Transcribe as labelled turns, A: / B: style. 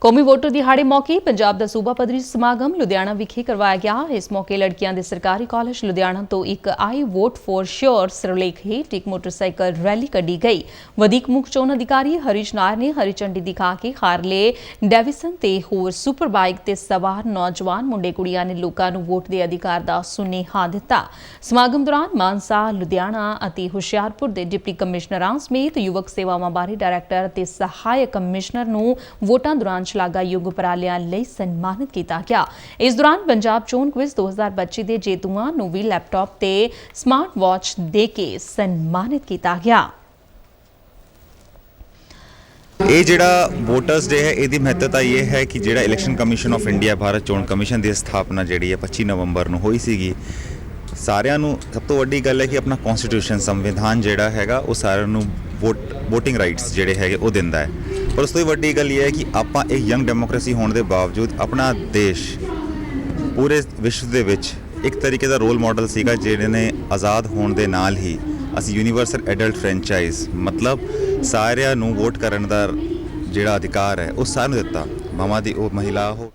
A: ਕੌਮੀ ਵੋਟਰ ਦਿਹਾੜੇ ਮੌਕੇ ਪੰਜਾਬ ਦਾ ਸੂਬਾ ਪੱਧਰੀ ਸਮਾਗਮ ਲੁਧਿਆਣਾ ਵਿਖੇ ਕਰਵਾਇਆ ਗਿਆ। ਇਸ ਮੌਕੇ ਲੜਕੀਆਂ ਦੇ ਸਰਕਾਰੀ ਕਾਲਜ ਲੁਧਿਆਣਾ ਤੋਂ ਇੱਕ ਆਈ ਵੋਟ ਫੋਰ ਸ਼ੋਰ ਸਿਰਲੇਖ ਹੇਠ ਇੱਕ ਮੋਟਰਸਾਈਕਲ ਰੈਲੀ ਕੱਢੀ ਗਈ। ਵਧੀਕ ਮੁੱਖ ਚੋਣ ਅਧਿਕਾਰੀ ਹਰੀਸ਼ ਨਾਰ ਨੇ ਹਰੀ ਝੰਡੀ ਦਿਖਾ ਕੇ ਹਾਰਲੇ ਡੈਵਿਸਨ ਤੇ ਹੋਰ ਸੁਪਰ ਬਾਈਕ ਤੇ ਸਵਾਰ ਨੌਜਵਾਨ ਮੁੰਡੇ ਕੁੜੀਆਂ ਨੇ ਲੋਕਾਂ ਨੂੰ ਵੋਟ ਦੇ ਅਧਿਕਾਰ ਦਾ ਸੁਨੇਹਾ ਦਿੱਤਾ। ਸਮਾਗਮ ਦੌਰਾਨ ਮਾਨਸਾ, ਲੁਧਿਆਣਾ ਅਤੇ ਹੁਸ਼ਿਆਰਪੁਰ ਦੇ ਡਿਪਟੀ ਕਮਿਸ਼ਨਰਾਂ ਸਮੇਤ ਯੁਵਕ ਸੇਵਾਵਾਂ ਬਾਰੇ ਡਾਇਰੈਕਟਰ ਤੇ ਸਹਾਇਕ ਕਮਿਸ਼ਨਰ ਨੂੰ ਵੋਟਾਂ ਦੌਰਾਨ ਸ਼ਲਾਘਾਯੋਗ ਉਪਰਾਲਿਆਂ ਲਈ ਸਨਮਾਨਿਤ ਕੀਤਾ ਗਿਆ। ਇਸ ਦੌਰਾਨ ਪੰਜਾਬ ਚੋਣ ਕੁਇਜ਼ 2025 ਦੇ ਜੇਤੂਆਂ ਨੂੰ ਵੀ ਲੈਪਟਾਪ ਤੇ ਸਮਾਰਟ ਵਾਚ ਦੇ ਕੇ ਸਨਮਾਨਿਤ ਕੀਤਾ ਗਿਆ।
B: ਇਹ ਜਿਹੜਾ ਵੋਟਰਸ ਡੇ ਹੈ, ਇਹਦੀ ਮਹੱਤਤਾ ਇਹ ਹੈ ਕਿ ਜਿਹੜਾ election commission of India Bharat ਚੋਣ ਕਮਿਸ਼ਨ ਦੀ ਸਥਾਪਨਾ ਜਿਹੜੀ ਹੈ 25 ਨਵੰਬਰ ਨੂੰ ਹੋਈ ਸੀਗੀ। ਸਾਰਿਆਂ ਨੂੰ ਸਭ ਤੋਂ ਵੱਡੀ ਗੱਲ ਹੈ ਕਿ ਆਪਣਾ ਕਨਸਟੀਟਿਊਸ਼ਨ ਸੰਵਿਧਾਨ ਜਿਹੜਾ ਹੈਗਾ, ਉਹ ਸਾਰਿਆਂ ਨੂੰ ਵੋਟ VOTING ਰਾਈਟਸ ਜਿਹੜੇ ਹੈਗੇ, ਉਹ ਦਿੰਦਾ ਹੈ। ਪਰ ਉਸ ਤੋਂ ਵੀ ਵੱਡੀ ਗੱਲ ਇਹ ਹੈ ਕਿ ਆਪਾਂ ਇੱਕ ਯੰਗ ਡੈਮੋਕ੍ਰੇਸੀ ਹੋਣ ਦੇ ਬਾਵਜੂਦ ਆਪਣਾ ਦੇਸ਼ ਪੂਰੇ ਵਿਸ਼ਵ ਦੇ ਵਿੱਚ ਇੱਕ ਤਰੀਕੇ ਦਾ ਰੋਲ ਮਾਡਲ ਸੀਗਾ ਜਿਹੜੇ ਨੇ ਆਜ਼ਾਦ ਹੋਣ ਦੇ ਨਾਲ ਹੀ ਅਸੀਂ ਯੂਨੀਵਰਸਲ ਐਡਲਟ ਫਰੈਂਚਾਈਜ਼ ਮਤਲਬ ਸਾਰਿਆਂ ਨੂੰ ਵੋਟ ਕਰਨ ਦਾ ਜਿਹੜਾ ਅਧਿਕਾਰ ਹੈ, ਉਹ ਸਾਰਿਆਂ ਨੂੰ ਦਿੱਤਾ। ਮਾਮਾ ਦੀ ਉਹ ਮਹਿਲਾ ਹੋ